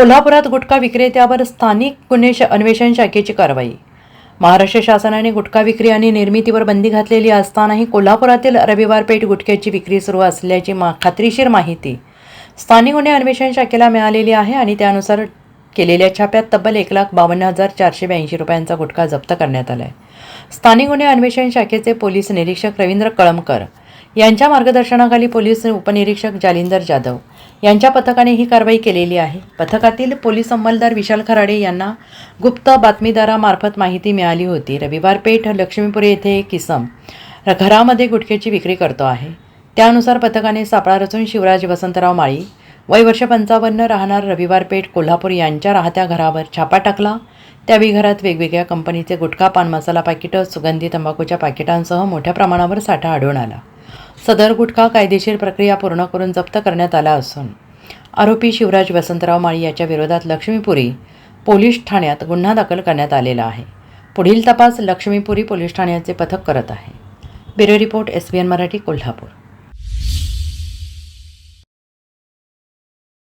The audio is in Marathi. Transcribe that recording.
कोल्हापुरात गुटखा विक्रेत्यावर स्थानिक गुन्हे श- अन्वेषण शाखेची कारवाई. महाराष्ट्र शासनाने गुटखा विक्री आणि निर्मितीवर बंदी घातलेली असतानाही कोल्हापुरातील रविवार पेठ गुटख्याची विक्री सुरू असल्याची मा खात्रीशीर माहिती स्थानिक गुन्हे अन्वेषण शाखेला मिळालेली आहे आणि त्यानुसार केलेल्या छाप्यात तब्बल एक लाख बावन्न हजार चारशे ब्याऐंशी रुपयांचा गुटखा जप्त करण्यात आला आहे स्थानिक गुन्हे अन्वेषण शाखेचे पोलीस निरीक्षक रवींद्र कळमकर यांच्या मार्गदर्शनाखाली पोलीस उपनिरीक्षक जालिंदर जाधव यांच्या पथकाने ही कारवाई केलेली आहे. पथकातील पोलीस अंमलदार विशाल खराडे यांना गुप्त बातमीदारामार्फत माहिती मिळाली होती. रविवार पेठ लक्ष्मीपुरी येथे एक किसम घरामध्ये गुटख्याची विक्री करतो आहे. त्यानुसार पथकाने सापळा रचून शिवराज वसंतराव माळी वय वर्ष पंचावन्न राहणार रविवार पेठ कोल्हापूर यांच्या राहत्या घरावर छापा टाकला. त्यावेळी घरात वेगवेगळ्या कंपनीचे गुटखा पान मसाला पाकिटं सुगंधी तंबाखूच्या पाकिटांसह मोठ्या प्रमाणावर साठा आढळून आला. सदर गुटखा कायदेशीर प्रक्रिया पूर्ण करून जप्त करण्यात आला असून आरोपी शिवराज वसंतराव माळी याच्या विरोधात लक्ष्मीपुरी पोलीस ठाण्यात गुन्हा दाखल करण्यात आलेला आहे. पुढील तपास लक्ष्मीपुरी पोलीस ठाण्याचे पथक करत आहे. Bureau report S B N Marathi Kolhapur.